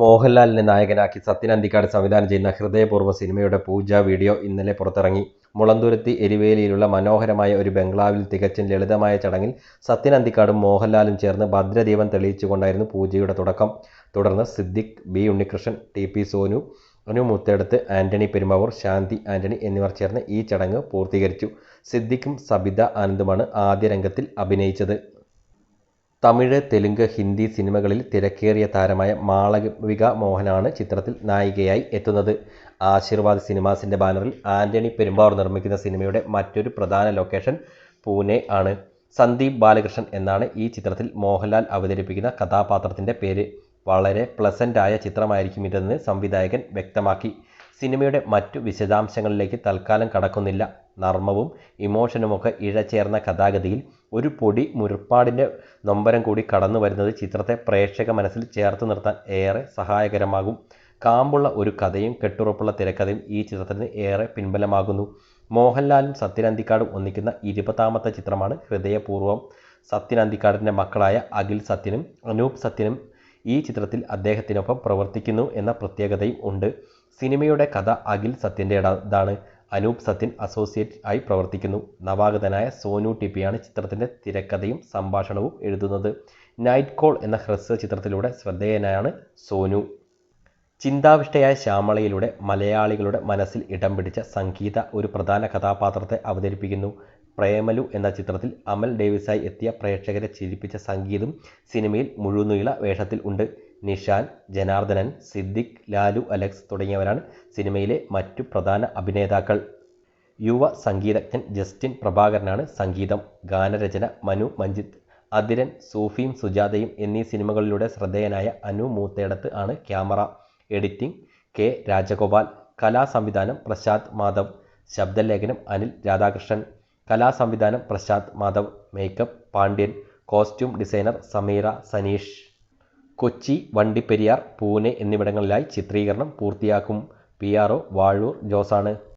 മോഹൻലാലിനെ നായകനാക്കി സത്യൻ അന്തിക്കാട് സംവിധാനം ചെയ്യുന്ന ഹൃദയപൂർവ സിനിമയുടെ പൂജ വീഡിയോ ഇന്നലെ പുറത്തിറങ്ങി. മുളന്തുരുത്തി എരിവേലിയിലുള്ള മനോഹരമായ ഒരു ബംഗ്ലാവിൽ തികച്ചും ലളിതമായ ചടങ്ങിൽ സത്യൻ അന്തിക്കാടും മോഹൻലാലും ചേർന്ന് ഭദ്രദീപം തെളിയിച്ചുകൊണ്ടായിരുന്നു പൂജയുടെ തുടക്കം. തുടർന്ന് Siddique B Unnikrishnan T P Sonu Anu Muthedath Antony Perumbavoor Shanthi Antony എന്നിവർ ചേർന്ന് ഈ ചടങ്ങ് പൂർത്തീകരിച്ചു. സിദ്ദിഖും സബിത ആനന്ദുമാണ് ആദ്യ രംഗത്തിൽ അഭിനയിച്ചത്. തമിഴ് തെലുങ്ക് ഹിന്ദി സിനിമകളിൽ തിരക്കേറിയ താരമായ മാളവിക മോഹനാണ് ചിത്രത്തിൽ നായികയായി എത്തുന്നത്. ആശീർവാദ് സിനിമാസിന്റെ ബാനറിൽ ആന്റണി പെരുമ്പാവൂർ നിർമ്മിക്കുന്ന സിനിമയുടെ മറ്റൊരു പ്രധാന ലൊക്കേഷൻ പൂനെ ആണ്. സന്ദീപ് ബാലകൃഷ്ണൻ എന്നാണ് ഈ ചിത്രത്തിൽ മോഹൻലാൽ അവതരിപ്പിക്കുന്ന കഥാപാത്രത്തിന്റെ പേര്. വളരെ ആയ ചിത്രമായിരിക്കും ഇതെന്ന് സംവിധായകൻ വ്യക്തമാക്കി. സിനിമയുടെ മറ്റു വിശദാംശങ്ങളിലേക്ക് തൽക്കാലം കടക്കുന്നില്ല. നർമ്മവും ഇമോഷനുമൊക്കെ ഇഴചേർന്ന കഥാഗതിയിൽ ഒരു പൊടി മുരപ്പാടിന്റെ നൊമ്പരം കൂടി കടന്നു വരുന്നത് ചിത്രത്തെ പ്രേക്ഷക മനസ്സിൽ ചേർത്ത് നിർത്താൻ ഏറെ സഹായകരമാകും. കാമ്പുള്ള ഒരു കഥയും കെട്ടുറപ്പുള്ള തിരക്കഥയും ഈ ചിത്രത്തിന് ഏറെ പിൻബലമാകുന്നു. മോഹൻലാലും സത്യനന്തിക്കാടും ഒന്നിക്കുന്ന ഇരുപതാമത്തെ ചിത്രമാണ് ഹൃദയപൂർവം സത്യനന്തിക്കാടിന്റെ മക്കളായ അഖിൽ സത്യനും അനൂപ് സത്യനും ഈ ചിത്രത്തിൽ അദ്ദേഹത്തിനൊപ്പം പ്രവർത്തിക്കുന്നു എന്ന പ്രത്യേകതയും ഉണ്ട്. സിനിമയുടെ കഥ അഖിൽ സത്യന്റേതാണ് അനൂപ് സത്യൻ അസോസിയേറ്റ് ആയി പ്രവർത്തിക്കുന്നു. നവാഗതനായ സോനു ടിപ്പിയാണ് ചിത്രത്തിന്റെ തിരക്കഥയും സംഭാഷണവും എഴുതുന്നത്. നൈറ്റ് കോൾ എന്ന ഹ്രസ്വ ചിത്രത്തിലൂടെ ശ്രദ്ധേയനായാണ് സോനു. ചിന്താവിഷ്ടയായ ശ്യാമളയിലൂടെ മലയാളികളുടെ മനസ്സിൽ ഇടം പിടിച്ച സംഗീത ഒരു പ്രധാന കഥാപാത്രത്തെ അവതരിപ്പിക്കുന്നു. പ്രേമലു എന്ന ചിത്രത്തിൽ അമൽ ഡേവിസായി എത്തിയ പ്രേക്ഷകരെ ചിരിപ്പിച്ച സംഗീതം സിനിമയിൽ മുഴുനീള വേഷത്തിൽ ഉണ്ട്. നിഷാൻ ജനാർദ്ദനൻ സിദ്ദിഖ് ലാലു അലക്സ് തുടങ്ങിയവരാണ് സിനിമയിലെ മറ്റു പ്രധാന അഭിനേതാക്കൾ. യുവ സംഗീതജ്ഞൻ ജസ്റ്റിൻ പ്രഭാകരനാണ് സംഗീതം ഗാനരചന മനു മഞ്ജിത്ത് അതിരൻ സൂഫിയും സുജാതയും എന്നീ സിനിമകളിലൂടെ ശ്രദ്ധേയനായ അനു മൂത്തേടത്ത് ആണ് ക്യാമറ എഡിറ്റിംഗ് കെ രാജഗോപാൽ കലാസംവിധാനം പ്രശാന്ത് മാധവ് ശബ്ദലേഖനം Anil Radhakrishnan കലാസംവിധാനം Prashanth Madhav makeup Pandyan costume designer Sameera Saneesh. Kochi Vandiperiyar Pune എന്നിവിടങ്ങളിലായി ചിത്രീകരണം പൂർത്തിയാക്കും. P R O Vazhoor ജോസാണ്.